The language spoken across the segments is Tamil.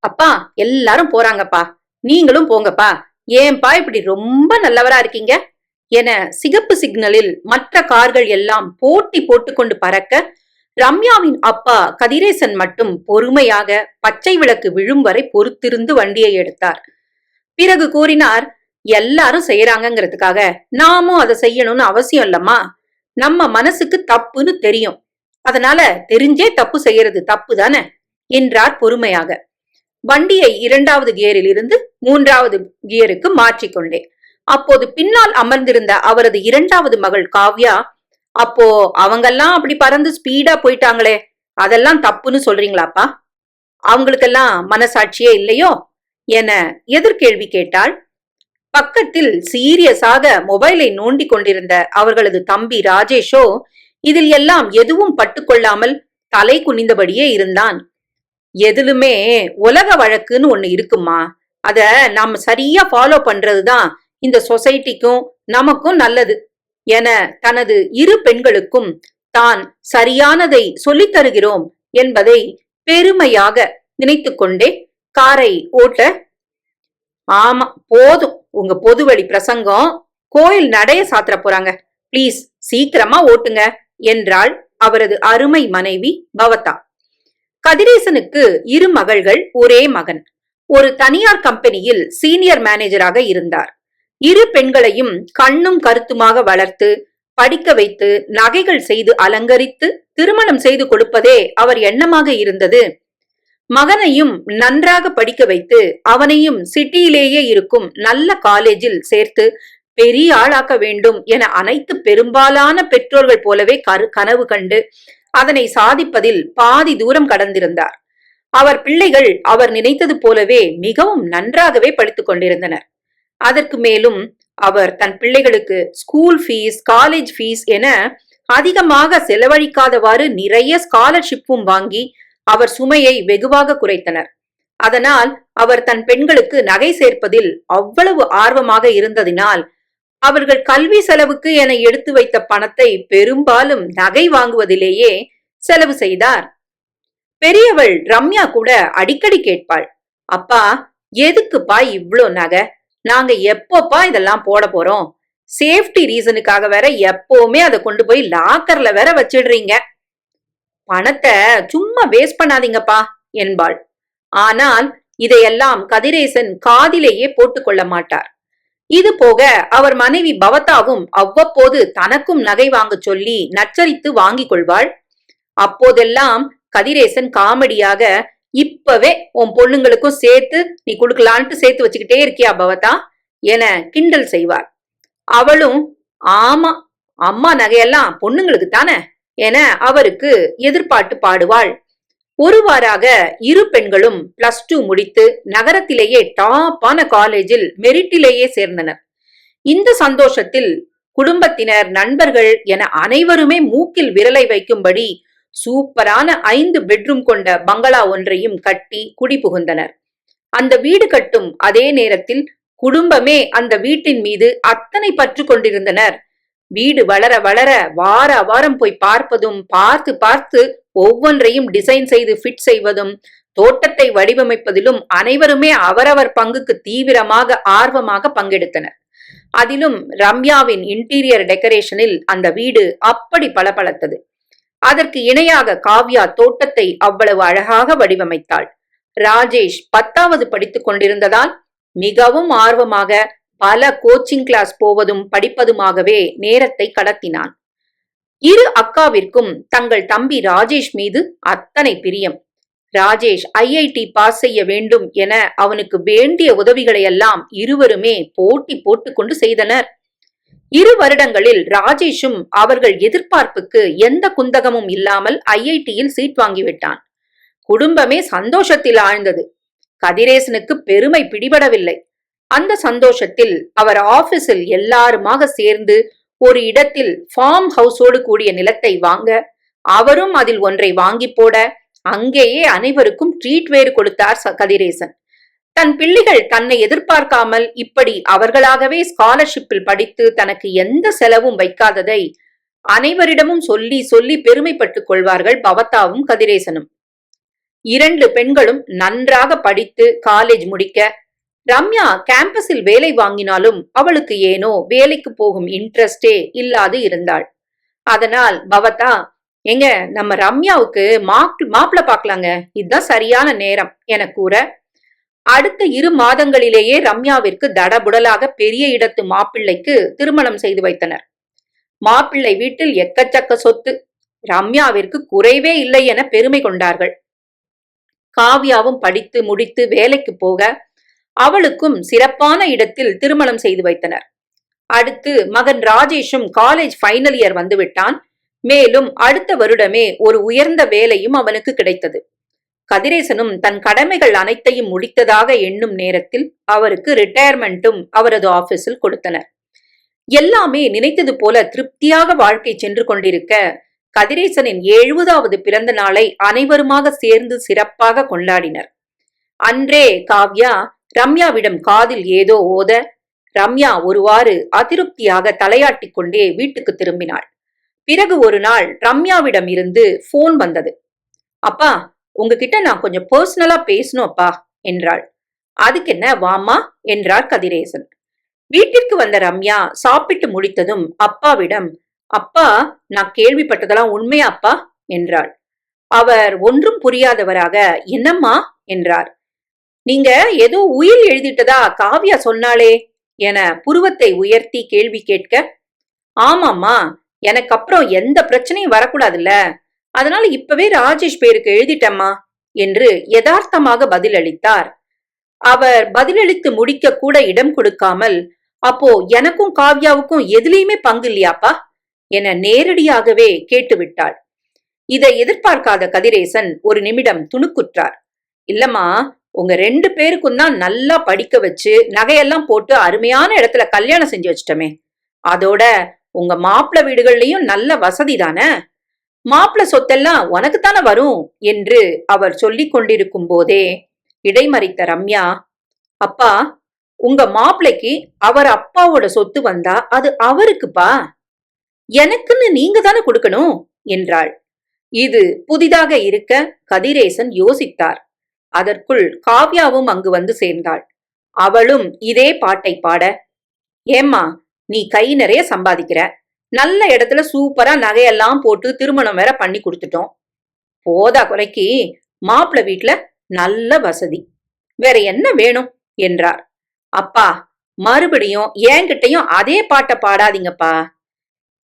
அப்பா எல்லாரும் போறாங்கப்பா. நீங்களும் போங்கப்பா. ஏன்பா இப்படி ரொம்ப நல்லவரா இருக்கீங்க? என சிகப்பு சிக்னலில் மற்ற கார்கள் எல்லாம் போட்டி போட்டுக்கொண்டு பறக்க ரம்யாவின் அப்பா கதிரேசன் மட்டும் பொறுமையாக பச்சை விளக்கு விழும் வரை பொறுத்திருந்து வண்டியை எடுத்தார். பிறகு கூறினார் எல்லாரும் செய்யறாங்கிறதுக்காக நாமும் அதை செய்யணும்னு அவசியம் இல்லம்மா. நம்ம மனசுக்கு தப்புன்னு தெரியும். அதனால தெரிஞ்சே தப்பு செய்யறது தப்பு தானே என்றார் பொறுமையாக. வண்டியை இரண்டாவது கியரில் இருந்து மூன்றாவது கியருக்கு மாற்றிக்கொண்டேன். அப்போது பின்னால் அமர்ந்திருந்த அவரது இரண்டாவது மகள் காவ்யா அப்போ அவங்கெல்லாம் அப்படி பறந்து ஸ்பீடா போயிட்டாங்களே அதெல்லாம் தப்புன்னு சொல்றீங்களாப்பா? அவங்களுக்கெல்லாம் மனசாட்சியே இல்லையோ? என எதிர்கேள்வி கேட்டாள். பக்கத்தில் சீரியஸாக மொபைலை நோண்டி கொண்டிருந்த அவர்களது தம்பி ராஜேஷோ இதில் எல்லாம் எதுவும் பட்டுக்கொள்ளாமல் தலை குனிந்தபடியே இருந்தான். எதிலுமே உலக வழக்குன்னு ஒண்ணு இருக்குமா? அத நாம சரியா ஃபாலோ பண்றதுதான் இந்த சொசைட்டிக்கும் நமக்கும் நல்லது. என தனது இரு பெண்களுக்கும் தான் சரியானதை சொல்லித் தருகிறோம் என்பதை பெருமையாக நினைத்து கொண்டே காரை ஓட்ட ஆமா போதும். உங்க பொதுவழி பிரசங்கம் கோயில் நடைய சாத்திர போறாங்க. ப்ளீஸ் சீக்கிரமா ஓட்டுங்க என்றாள் அவரது அருமை மனைவி பவதா. கதிரேசனுக்கு இரு மகள்கள் ஒரே மகன். ஒரு தனியார் கம்பெனியில் சீனியர் மேனேஜராக இருந்தார். இரு பெண்களையும் கண்ணும் கருத்துமாக வளர்த்து படிக்க வைத்து நகைகள் செய்து அலங்கரித்து திருமணம் செய்து கொடுப்பதே அவர் எண்ணமாக இருந்தது. மகனையும் நன்றாக படிக்க வைத்து அவனையும் சிட்டியிலேயே இருக்கும் நல்ல காலேஜில் சேர்த்து பெரிய ஆளாக்க வேண்டும் என அனைத்து பெரும்பாலான பெற்றோர்கள் போலவே கரு கனவு கண்டு அதனை சாதிப்பதில் பாதி தூரம் கடந்திருந்தார். அவர் பிள்ளைகள் அவர் நினைத்தது போலவே மிகவும் நன்றாகவே படித்துக் கொண்டிருந்தனர். அதற்கு மேலும் அவர் தன் பிள்ளைகளுக்கு ஸ்கூல் ஃபீஸ் காலேஜ் ஃபீஸ் என அதிகமாக செலவழிக்காதவாறு நிறைய ஸ்காலர்ஷிப்பும் வாங்கி அவர் சுமையை வெகுவாக குறைத்தனர். அதனால் அவர் தன் பெண்களுக்கு நகை சேர்ப்பதில் அவ்வளவு ஆர்வமாக இருந்ததினால் அவர்கள் கல்வி செலவுக்கு என எடுத்து வைத்த பணத்தை பெரும்பாலும் நகை வாங்குவதிலேயே செலவு செய்தார். பெரியவள் ரம்யா கூட அடிக்கடி கேட்பாள் அப்பா எதுக்குப்பா இவ்ளோ நகை? நாங்க எப்போப்பா இதெல்லாம் போட போறோம்? சேஃப்டி ரீசனுக்காக வேற எப்பவுமே அதை கொண்டு போய் லாக்கர்ல வேற வச்சிடுறீங்க. பணத்தை சும்மா வேஸ்ட் பண்ணாதீங்கப்பா என்பாள். ஆனால் இதையெல்லாம் கதிரேசன் காதிலேயே போட்டுக்கொள்ள மாட்டார். இது போக அவர் மனைவி பவதாவும் அவ்வப்போது தனக்கும் நகை வாங்க சொல்லி நச்சரித்து வாங்கிக் கொள்வாள். அப்போதெல்லாம் கதிரேசன் காமெடியாக இப்பவே உன் பொண்ணுங்களுக்கும் சேர்த்து நீ கொடுக்கலான்ட்டு சேர்த்து வச்சுக்கிட்டே இருக்கியா பவதா? என கிண்டல் செய்வார் அவளும் ஆமா அம்மா நகையெல்லாம் பொண்ணுங்களுக்கு தானே? என அவருக்கு எதிர்பார்த்து பாடுவாள். ஒருவாறாக இரு பெண்களும் பிளஸ் டூ முடித்து நகரத்திலேயே டாப்பான காலேஜில் மெரிட்டிலேயே சேர்ந்தனர். இந்த சந்தோஷத்தில் குடும்பத்தினர் நண்பர்கள் என அனைவருமே மூக்கில் விரலை வைக்கும்படி சூப்பரான ஐந்து பெட்ரூம் கொண்ட பங்களா ஒன்றையும் கட்டி குடிபுகுந்தனர் அந்த வீடு கட்டும் அதே நேரத்தில் குடும்பமே அந்த வீட்டின் மீது அத்தனை பற்று கொண்டிருந்தனர். வீடு வளர வளர வார வாரம் போய் பார்ப்பதும் பார்த்து பார்த்து ஒவ்வொன்றையும் டிசைன் செய்து ஃபிட் செய்வதும் தோட்டத்தை வடிவமைப்பதிலும் அனைவருமே அவரவர் பங்குக்கு தீவிரமாக ஆர்வமாக பங்கெடுத்தனர். அதிலும் ரம்யாவின் இன்டீரியர் டெக்கரேஷனில் அந்த வீடு அப்படி பளபளத்தது. அதற்கு இணையாக காவ்யா தோட்டத்தை அவ்வளவு அழகாக வடிவமைத்தாள். ராஜேஷ் பத்தாவது படித்துக் கொண்டிருந்ததால் மிகவும் ஆர்வமாக பல கோச்சிங் கிளாஸ் போவதும் படிப்பதுமாகவே நேரத்தை கடத்தினான். இரு அக்காவிற்கும் தங்கள் தம்பி ராஜேஷ் மீது அத்தனை பிரியம். ராஜேஷ் ஐஐடி பாஸ் செய்ய வேண்டும் என அவனுக்கு வேண்டிய உதவிகளையெல்லாம் இருவருமே போட்டி போட்டுக்கொண்டு செய்தனர். இரு வருடங்களில் ராஜேஷும் அவர்கள் எதிர்பார்ப்புக்கு எந்த குந்தகமும் இல்லாமல் ஐஐடியில் சீட் வாங்கிவிட்டான் குடும்பமே சந்தோஷத்தில் ஆழ்ந்தது. கதிரேசனுக்கு பெருமை பிடிபடவில்லை. அந்த சந்தோஷத்தில் அவர் ஆபீஸில் எல்லாருமாக சேர்ந்து ஒரு இடத்தில் ஃபார்ம் ஹவுஸோடு கூடிய நிலத்தை வாங்க அவரும் அதில் ஒன்றை வாங்கி போட அங்கேயே அனைவருக்கும் ட்ரீட் வேறு கொடுத்தார் கதிரேசன். தன் பிள்ளைகள் தன்னை எதிர்பார்க்காமல் இப்படி அவர்களாகவே ஸ்காலர்ஷிப்பில் படித்து தனக்கு எந்த செலவும் வைக்காததை அனைவரிடமும் சொல்லி சொல்லி பெருமைப்பட்டுக் கொள்வார்கள் பவத்தாவும் கதிரேசனும். இரண்டு பெண்களும் நன்றாக படித்து காலேஜ் முடிக்க ரம்யா கேம்பஸில் வேலை வாங்கினாலும் அவளுக்கு ஏனோ வேலைக்கு போகும் இன்ட்ரெஸ்டே இல்லாது இருந்தாள். அதனால் பவதா எங்க நம்ம ரம்யாவுக்கு மாப் மாப்பிள்ள பார்க்கலாங்க. இதுதான் சரியான நேரம் என கூற. அடுத்த இரு மாதங்களிலேயே ரம்யாவிற்கு தடபுடலாக பெரிய இடத்து மாப்பிள்ளைக்கு திருமணம் செய்து வைத்தனர். மாப்பிள்ளை வீட்டில் எக்கச்சக்க சொத்து ரம்யாவிற்கு குறைவே இல்லை என பெருமை கொண்டார்கள். காவ்யாவும் படித்து முடித்து வேலைக்கு போக அவளுக்கும் சிறப்பான இடத்தில் திருமணம் செய்து வைத்தனர். அடுத்து மகன் ராஜேஷும் காலேஜ் ஃபைனல் இயர் வந்துவிட்டான். மேலும் அடுத்த வருடமே ஒரு உயர்ந்த வேலையும் அவனுக்கு கிடைத்தது. கதிரேசனும் தன் கடமைகள் அனைத்தையும் முடித்ததாக எண்ணும் நேரத்தில் அவருக்கு ரிட்டையர்மெண்ட்டும் அவரது ஆபீஸில் கொடுத்தனர். எல்லாமே நினைத்தது போல திருப்தியாக வாழ்க்கை சென்று கொண்டிருக்க கதிரேசனின் எழுபதாவது பிறந்த நாளை அனைவருமாக சேர்ந்து சிறப்பாக கொண்டாடினர். அன்றே காவ்யா ரம்யாவிடம் காதில் ஏதோ ஓத ரம்யா ஒருவாறு அதிருப்தியாக தலையாட்டி கொண்டே வீட்டுக்கு திரும்பினாள். பிறகு ஒரு நாள் ரம்யாவிடம் இருந்து போன் வந்தது. அப்பா உங்ககிட்ட நான் கொஞ்சம் பர்சனலா பேசணும் அப்பா என்றாள். அதுக்கு என்ன வாமா என்றார் கதிரேசன். வீட்டிற்கு வந்த ரம்யா சாப்பிட்டு முடித்ததும் அப்பாவிடம் அப்பா நான் கேள்விப்பட்டதெல்லாம் உண்மையா அப்பா? என்றாள். அவர் ஒன்றும் புரியாதவராக என்னம்மா? என்றார். நீங்க ஏதோ உயில் எழுதிட்டதா காவ்யா சொன்னாளே என புருவத்தை உயர்த்தி கேள்வி கேட்க ஆமாம்மா எனக்கு அப்புறம் எந்த பிரச்சனையும் வரக்கூடாதுல்ல. அதனால இப்பவே ராஜேஷ் பேருக்கு எழுதிட்டம்மா என்று யதார்த்தமாக பதிலளித்தார். அவர் பதிலளித்து முடிக்க கூட இடம் கொடுக்காமல் அப்போ எனக்கும் காவ்யாவுக்கும் எதுலயுமே பங்கு இல்லையாப்பா? என நேரடியாகவே கேட்டுவிட்டாள். இதை எதிர்பார்க்காத கதிரேசன் ஒரு நிமிடம் துணுக்குற்றார். இல்லம்மா உங்க ரெண்டு பேருக்கும் தான் நல்லா படிக்க வச்சு நகையெல்லாம் போட்டு அருமையான இடத்துல கல்யாணம் செஞ்சு வச்சிட்டமே. அதோட உங்க மாப்பிள்ள வீடுகள்லயும் நல்ல வசதி தானே? மாப்பிள்ள சொத்தெல்லாம் உனக்கு தானே வரும்? என்று அவர் சொல்லிக் கொண்டிருக்கும் போதே இடைமறித்த ரம்யா அப்பா உங்க மாப்பிள்ளைக்கு அவர் அப்பாவோட சொத்து வந்தா அது அவருக்குப்பா? எனக்குன்னு நீங்க தானே கொடுக்கணும்? என்றாள். இது புதிதாக இருக்க கதிரேசன் யோசித்தார். அதற்குள் காவ்யாவும் அங்கு வந்து சேர்ந்தாள். அவளும் இதே பாட்டை பாட ஏம்மா நீ கை நிறைய சம்பாதிக்கிற. நல்ல இடத்துல சூப்பரா நகையெல்லாம் போட்டு திருமணம் வேற பண்ணி கொடுத்துட்டோம். போதா குறைக்கு மாப்பிள்ள வீட்டுல நல்ல வசதி. வேற என்ன வேணும்? என்றார். அப்பா மறுபடியும் என்கிட்டயும் அதே பாட்டை பாடாதீங்கப்பா.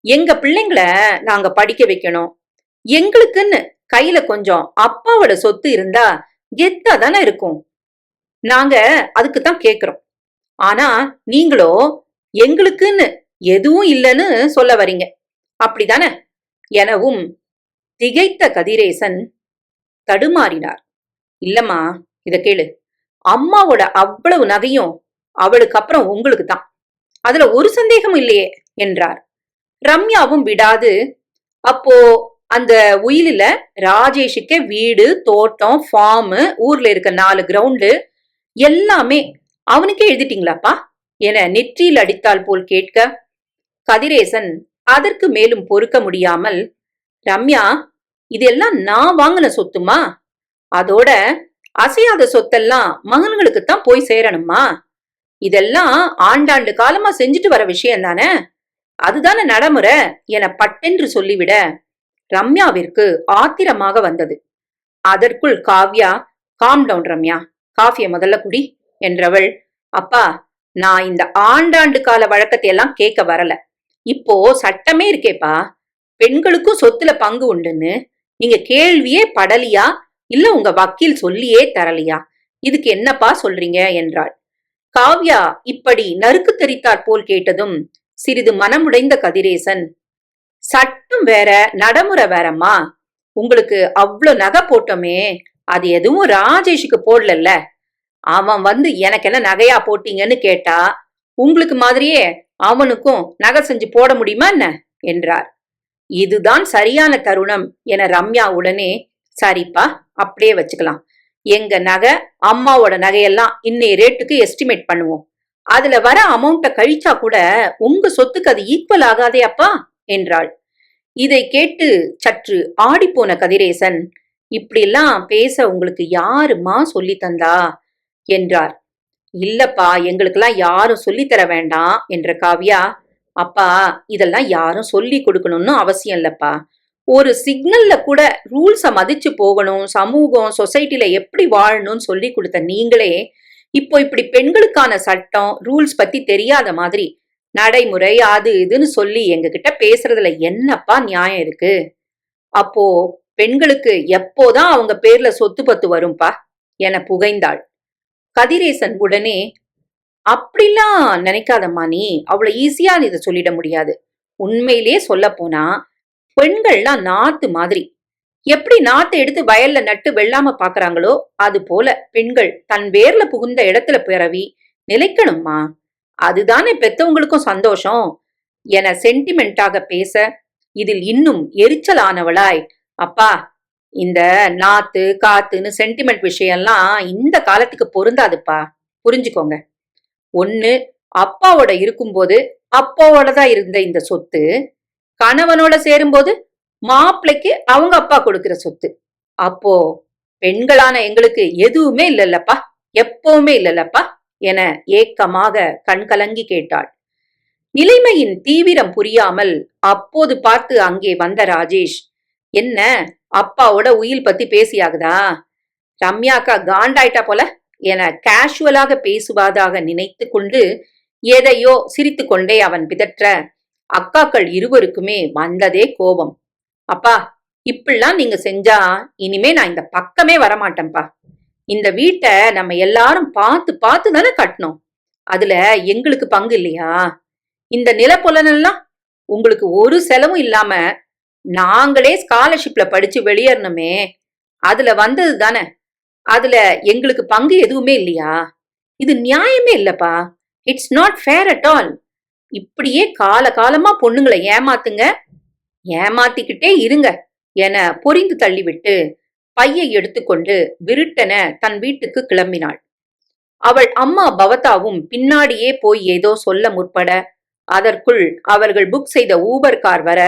எங்க பிள்ளைங்களை நாங்க படிக்க வைக்கணும். எங்களுக்குன்னு கையில கொஞ்சம் அப்பாவோட சொத்து இருந்தா கெத்தா தானே இருக்கும்? நாங்க அதுக்கு தான் கேக்குறோம். ஆனா நீங்களோ எங்களுக்குன்னு எதுவும் இல்லைன்னு சொல்ல வரீங்க. அப்படிதானே? எனவும் திகைத்த கதிரேசன் தடுமாறினார். இல்லம்மா இத கேளு. அம்மாவோட அவ்வளவு நகையும் அவளுக்கு அப்புறம் உங்களுக்கு தான் அதுல ஒரு சந்தேகம் இல்லையே என்றார். ரம்யாவும் விடாது அப்போ அந்த உயிலில் ராஜேஷுக்கு வீடு தோட்டம் ஃபார்மு ஊர்ல இருக்க நாலு கிரவுண்டு எல்லாமே அவனுக்கே எழுதிட்டீங்களாப்பா? என நெற்றியில் அடித்தால் போல் கேட்க கதிரேசன் அதற்கு மேலும் பொறுக்க முடியாமல் ரம்யா இதெல்லாம் நான் வாங்கின சொத்துமா? அதோட அசையாத சொத்தெல்லாம் மகன்களுக்கு தான் போய் சேரணுமா? இதெல்லாம் ஆண்டாண்டு காலமா செஞ்சுட்டு வர விஷயம் தானே அதுதானே நடைமுறை என பட்டென்று சொல்லிவிட ரம்யாவிற்கு ஆத்திரமாக வந்தது. அதற்குள் காவ்யா காம் டவுன் ரம்யா. காஃபிய முதல்ல குடி என்றவள் அப்பா நான் இந்த ஆண்டாண்டு கால வழக்கத்தை எல்லாம் கேட்க வரல. இப்போ சட்டமே இருக்கேப்பா. பெண்களுக்கும் சொத்துல பங்கு உண்டுன்னு. நீங்க கேள்வியே படலியா? இல்ல உங்க வக்கீல் சொல்லியே தரலையா? இதுக்கு என்னப்பா சொல்றீங்க? என்றாள். காவ்யா இப்படி நறுக்கு தெரித்தாற் போல் கேட்டதும் சிறிது மனமுடைந்த கதிரேசன் சட்டம் வேற நடைமுறை வேறம்மா. உங்களுக்கு அவ்வளோ நகை போட்டோமே அது எதுவும் ராஜேஷுக்கு போடலல்ல. அவன் வந்து எனக்கு என்ன நகையா போட்டீங்கன்னு கேட்டா உங்களுக்கு மாதிரியே அவனுக்கும் நகை செஞ்சு போட முடியுமா என்ன? என்றார். இதுதான் சரியான தருணம் என ரம்யா உடனே சரிப்பா அப்படியே வச்சுக்கலாம். எங்க நகை அம்மாவோட நகையெல்லாம் இன்னைய ரேட்டுக்கு எஸ்டிமேட் பண்ணுவோம். அதுல வர அமௌண்ட்டை கழிச்சா கூட உங்க சொத்துக்கு அது ஈக்குவல் ஆகாதே அப்பா. என்றாள். இதை கேட்டு சற்று ஆடிப்போன கதிரேசன் இப்படிலாம் பேச உங்களுக்கு யாருமா சொல்லி தந்தா? என்றார். இல்லப்பா எங்களுக்கெல்லாம் யாரும் சொல்லித்தர வேண்டாம் என்ற காவ்யா அப்பா இதெல்லாம் யாரும் சொல்லி கொடுக்கணும்னு அவசியம் இல்லப்பா. ஒரு சிக்னல்ல கூட ரூல்ஸை மதிச்சு போகணும் சமூகம் சொசைட்டில எப்படி வாழணும்னு சொல்லி கொடுத்த நீங்களே இப்போ இப்படி பெண்களுக்கான சட்டம் ரூல்ஸ் பத்தி தெரியாத மாதிரி நடைமுறை அது இதுன்னு சொல்லி எங்ககிட்ட பேசுறதுல என்னப்பா நியாயம் இருக்கு? அப்போ பெண்களுக்கு எப்போதான் அவங்க பேர்ல சொத்து பத்து வரும்பா? என புகைந்தாள். கதிரேசன் உடனே அப்படிலாம் நினைக்காதம்மா நீ அவ்வளவு ஈஸியா இதை சொல்லிட முடியாது. உண்மையிலேயே சொல்ல போனா பெண்கள்லாம் நாத்து மாதிரி. எப்படி நாத்தை எடுத்து வயல்ல நட்டு வெள்ளாம பாக்குறாங்களோ அது போல பெண்கள் தன் வேர்ல புகுந்த இடத்துல பிறவி நிலைக்கணும்மா. அதுதானே பெத்தவங்களுக்கும் சந்தோஷம்? என சென்டிமெண்டாக பேச இதில் இன்னும் எரிச்சலானவளாய் அப்பா இந்த நாத்து காத்துன்னு சென்டிமெண்ட் விஷயம்லாம் இந்த காலத்துக்கு பொருந்தாதுப்பா. புரிஞ்சுக்கோங்க. ஒன்னு அப்பாவோட இருக்கும்போது அப்பாவோட தான் இருந்த இந்த சொத்து. கணவனோட சேரும்போது மாப்பிள்ளைக்கு அவங்க அப்பா கொடுக்கிற சொத்து. அப்போ பெண்களான எங்களுக்கு எதுவுமே இல்லல்லப்பா. எப்பவுமே இல்லல்லப்பா. என ஏக்கமாக கண்கலங்கி கேட்டாள். நிலைமையின் தீவிரம் புரியாமல் அப்போது பார்த்து அங்கே வந்த ராஜேஷ் என்ன அப்பாவோட உயில் பத்தி பேசியாகுதா? ரம்யாக்கா காண்டாயிட்டா போல? என கேஷுவலாக பேசுவதாக நினைத்து கொண்டு எதையோ சிரித்து கொண்டே அவன் பிதற்ற அக்காக்கள் இருவருக்குமே வந்ததே கோபம். அப்பா இப்படிலாம் நீங்க செஞ்சா இனிமே நான் இந்த பக்கமே வரமாட்டேன்ப்பா. இந்த வீட்டை நம்ம எல்லாரும் பார்த்து பார்த்து தானே கட்டணும். அதுல எங்களுக்கு பங்கு இல்லையா? இந்த நிலப்புலனெல்லாம் உங்களுக்கு ஒரு செலவும் இல்லாம நாங்களே ஸ்காலர்ஷிப்ல படிச்சு வெளியேறணுமே. அதுல வந்தது தானே. அதுல எங்களுக்கு பங்கு எதுவுமே இல்லையா? இது நியாயமே இல்லப்பா. It's not fair at all இப்படியே கால காலமா பொண்ணுங்களை ஏமாத்துங்க. ஏமாத்திக்கிட்டே இருங்க. என பொறிந்து தள்ளிவிட்டு பையை எடுத்துக்கொண்டு விருட்டென தன் வீட்டுக்கு கிளம்பினாள். அவள் அம்மா பவதாவும் பின்னாடியே போய் ஏதோ சொல்ல முற்பட அதற்குள் அவர்கள் புக் செய்த ஊபர் கார் வர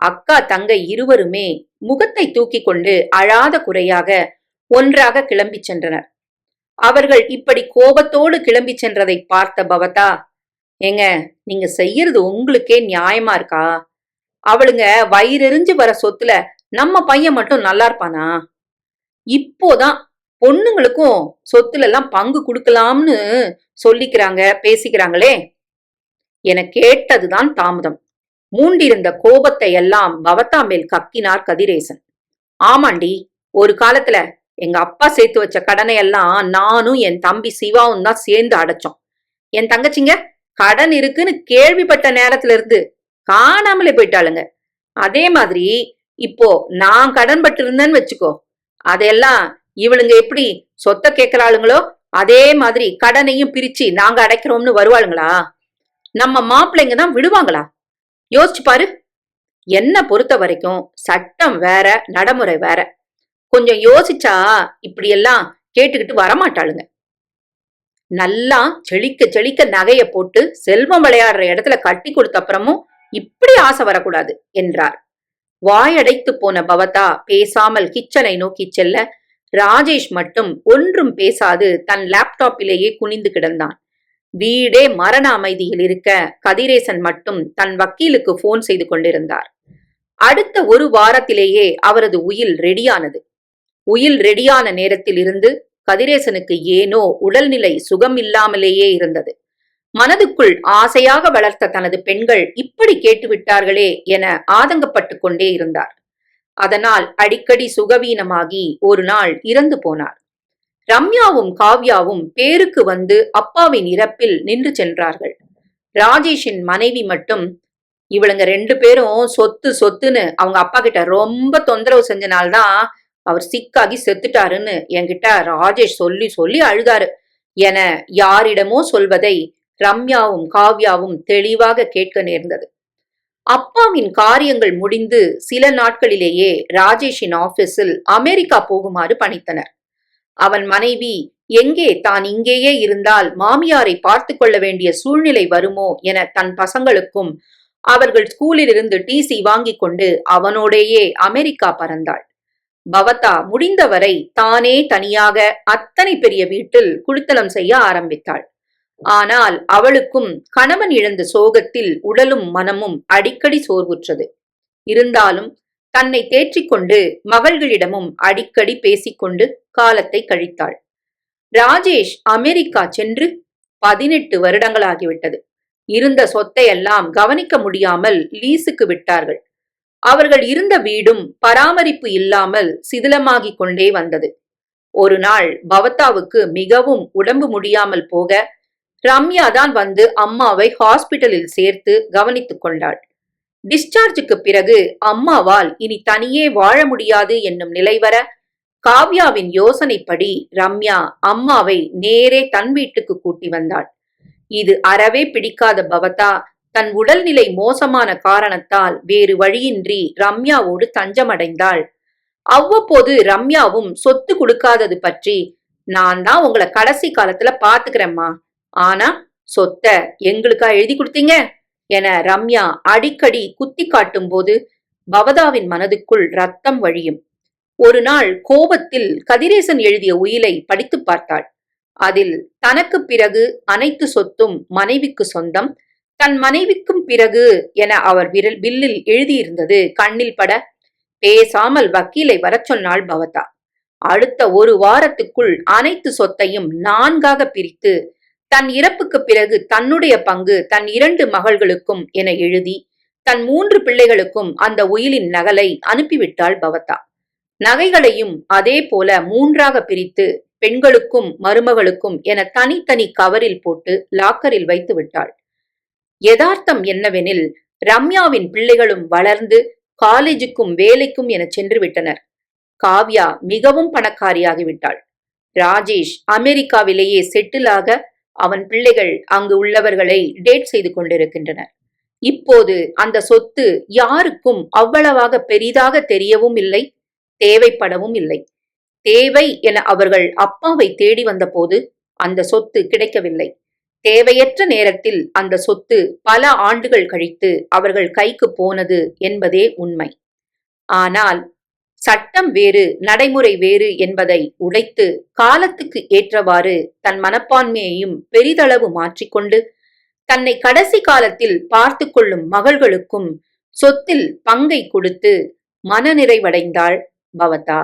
அக்கா தங்கை இருவருமே முகத்தை தூக்கி கொண்டு அழாத குறையாக ஒன்றாக கிளம்பி சென்றனர். அவர்கள் இப்படி கோபத்தோடு கிளம்பி சென்றதை பார்த்த பவதா ஏங்க நீங்க செய்யறது உங்களுக்கே நியாயமா இருக்கா? அவளுங்க வயிறெறிஞ்சு வர சொத்துல நம்ம பையன் மட்டும் நல்லா இருப்பானா? இப்போதான் பொண்ணுங்களுக்கும் சொத்துல எல்லாம் பங்கு கொடுக்கலாம்னு சொல்லிக்கிறாங்க பேசிக்கிறாங்களே. என கேட்டதுதான் தாமதம். மூண்டிருந்த கோபத்தை எல்லாம் பவத்தா மேல் கக்கினார் கதிரேசன். ஆமாண்டி ஒரு காலத்துல எங்க அப்பா சேர்த்து வச்ச கடனை எல்லாம் நானும் என் தம்பி சிவாவும் தான் சேர்ந்து அடைச்சோம். என் தங்கச்சிங்க கடன் இருக்குன்னு கேள்விப்பட்ட நேரத்துல இருந்து காணாமலே போயிட்டாளுங்க. அதே மாதிரி இப்போ நான் கடன் பட்டு இருந்தேன்னு வச்சுக்கோ அதெல்லாம் இவளுங்க எப்படி சொத்த கேட்கிறாளுங்களோ அதே மாதிரி கடனையும் பிரிச்சு நாங்க அடைக்கிறோம்னு வருவாளுங்களா? நம்ம மாப்பிள்ளைங்க தான் விடுவாங்களா? யோசிச்சு பாரு. என்ன பொறுத்த வரைக்கும் சட்டம் வேற நடைமுறை வேற. கொஞ்சம் யோசிச்சா இப்படியெல்லாம் கேட்டுக்கிட்டு வரமாட்டாளுங்க. நல்லா செழிக்க செழிக்க நகைய போட்டு செல்வம் விளையாடுற இடத்துல கட்டி கொடுத்த அப்புறமும் இப்படி ஆசை வரக்கூடாது என்றார். வாயடைத்து போன பவதா பேசாமல் கிச்சனை நோக்கி செல்ல ராஜேஷ் மட்டும் ஒன்றும் பேசாது தன் லேப்டாப்பிலேயே குனிந்து கிடந்தான். வீடே மரண அமைதியில் இருக்க கதிரேசன் மட்டும் தன் வக்கீலுக்கு போன் செய்து கொண்டிருந்தார். அடுத்த ஒரு வாரத்திலேயே அவரது உயில் ரெடியானது. உயில் ரெடியான நேரத்தில் இருந்து கதிரேசனுக்கு ஏனோ உடல்நிலை சுகம் இல்லாமலேயே இருந்தது. மனதுக்குள் ஆசையாக வளர்த்த தனது பெண்கள் இப்படி கேட்டுவிட்டார்களே என ஆதங்கப்பட்டு கொண்டே இருந்தார். அதனால் அடிக்கடி சுகவீனமாகி ஒரு நாள் இறந்து போனார். ரம்யாவும் காவ்யாவும் பேருக்கு வந்து அப்பாவின் இறப்பில் நின்று சென்றார்கள். ராஜேஷின் மனைவி மட்டும் இவளுங்க ரெண்டு பேரும் சொத்து சொத்துன்னு அவங்க அப்பா கிட்ட ரொம்ப தொந்தரவு செஞ்சனால்தான் அவர் சிக்காகி செத்துட்டாருன்னு என்கிட்ட ராஜேஷ் சொல்லி சொல்லி அழுதாரு என யாரிடமோ சொல்வதை ரம்யாவும் காவ்யாவும் தெளிவாக கேட்க நேர்ந்தது. அப்பாவின் காரியங்கள் முடிந்து சில நாட்களிலேயே ராஜேஷின் ஆபீஸில் அமெரிக்கா போகுமாறு பணித்தனர். அவன் மனைவி எங்கே? தான் இங்கேயே இருந்தால் மாமியாரை பார்த்து கொள்ள வேண்டிய சூழ்நிலை வருமோ? என தன் பசங்களுக்கும் அவர்கள் ஸ்கூலில் இருந்து டிசி வாங்கி கொண்டு அவனோடேயே அமெரிக்கா பறந்தாள். பவதா முடிந்தவரை தானே தனியாக அத்தனை பெரிய வீட்டில் குளித்தலம் செய்ய ஆரம்பித்தாள். ஆனால் அவளுக்கும் கணவன் இழந்த சோகத்தில் உடலும் மனமும் அடிக்கடி சோர்வுற்றது. இருந்தாலும் தன்னை தேற்றிக்கொண்டு மகள்களிடமும் அடிக்கடி பேசிக்கொண்டு காலத்தை கழித்தாள். ராஜேஷ் அமெரிக்கா சென்று பதினெட்டு வருடங்களாகிவிட்டது. இருந்த சொத்தை எல்லாம் கவனிக்க முடியாமல் லீஸுக்கு விட்டார்கள். அவர்கள் இருந்த வீடும் பராமரிப்பு இல்லாமல் சிதிலமாகிக் கொண்டே வந்தது. ஒரு நாள் பவத்தாவுக்கு மிகவும் உடம்பு முடியாமல் போக ரம்யா தான் வந்து அம்மாவை ஹாஸ்பிட்டலில் சேர்த்து கவனித்துக் கொண்டாள். டிஸ்சார்ஜுக்கு பிறகு அம்மாவால் இனி தனியே வாழ முடியாது என்னும் நிலை வர காவ்யாவின் யோசனைப்படி ரம்யா அம்மாவை நேரே தன் வீட்டுக்கு கூட்டி வந்தாள். இது அறவே பிடிக்காத பவதா தன் உடல்நிலை மோசமான காரணத்தால் வேறு வழியின்றி ரம்யாவோடு தஞ்சமடைந்தாள். அவ்வப்போது ரம்யாவும் சொத்து கொடுக்காதது பற்றி நான் தான் உங்களை கடைசி காலத்துல பாத்துக்கிறேம்மா. ஆனா சொத்த எங்களுக்கா எழுதி கொடுத்தீங்க? என ரம்யா அடிக்கடி குத்தி காட்டும் போது பவதாவின் மனதுக்குள் ரத்தம் வழியும். ஒரு நாள் கோபத்தில் கதிரேசன் எழுதிய உயிலை படித்து பார்த்தாள். அதில் தனக்கு பிறகு அனைத்து சொத்தும் மனைவிக்கு சொந்தம் தன் மனைவிக்கும் பிறகு என அவர் விரல் பில்லில் எழுதியிருந்தது கண்ணில் பட பேசாமல் வக்கீலை வரச் சொன்னாள் பவதா. அடுத்த ஒரு வாரத்துக்குள் அனைத்து சொத்தையும் நான்காக பிரித்து தன் இறப்புக்கு பிறகு தன்னுடைய பங்கு தன் இரண்டு மகள்களுக்கும் என எழுதி தன் மூன்று பிள்ளைகளுக்கும் அந்த உயிலின் நகலை அனுப்பிவிட்டாள் பவதா. நகைகளையும் அதே போல மூன்றாக பிரித்து பெண்களுக்கும் மருமகளுக்கும் என தனித்தனி கவரில் போட்டு லாக்கரில் வைத்து விட்டாள். யதார்த்தம் என்னவெனில் ரம்யாவின் பிள்ளைகளும் வளர்ந்து காலேஜுக்கும் வேலைக்கும் என சென்று விட்டனர் காவ்யா மிகவும் பணக்காரியாகிவிட்டாள். ராஜேஷ் அமெரிக்காவிலேயே செட்டிலாக அவன் பிள்ளைகள் அங்கு உள்ளவர்களை டேட் செய்து கொண்டிருக்கின்றனர். இப்போது அந்த சொத்து யாருக்கும் அவ்வளவாக பெரிதாக தெரியவும் இல்லை தேவைப்படவும் இல்லை. தேவை என அவர்கள் அப்பாவை தேடி வந்தபோது அந்த சொத்து கிடைக்கவில்லை. தேவையற்ற நேரத்தில் அந்த சொத்து பல ஆண்டுகள் கழித்து அவர்கள் கைக்கு போனது என்பதே உண்மை. ஆனால் சட்டம் வேறு நடைமுறை வேறு என்பதை உடைத்து காலத்துக்கு ஏற்றவாறு தன் மனப்பான்மையையும் பெரிதளவு மாற்றிக்கொண்டு தன்னை கடைசி காலத்தில் பார்த்து கொள்ளும் மகள்களுக்கும் சொத்தில் பங்கை கொடுத்து மனநிறைவடைந்தாள் பவதா.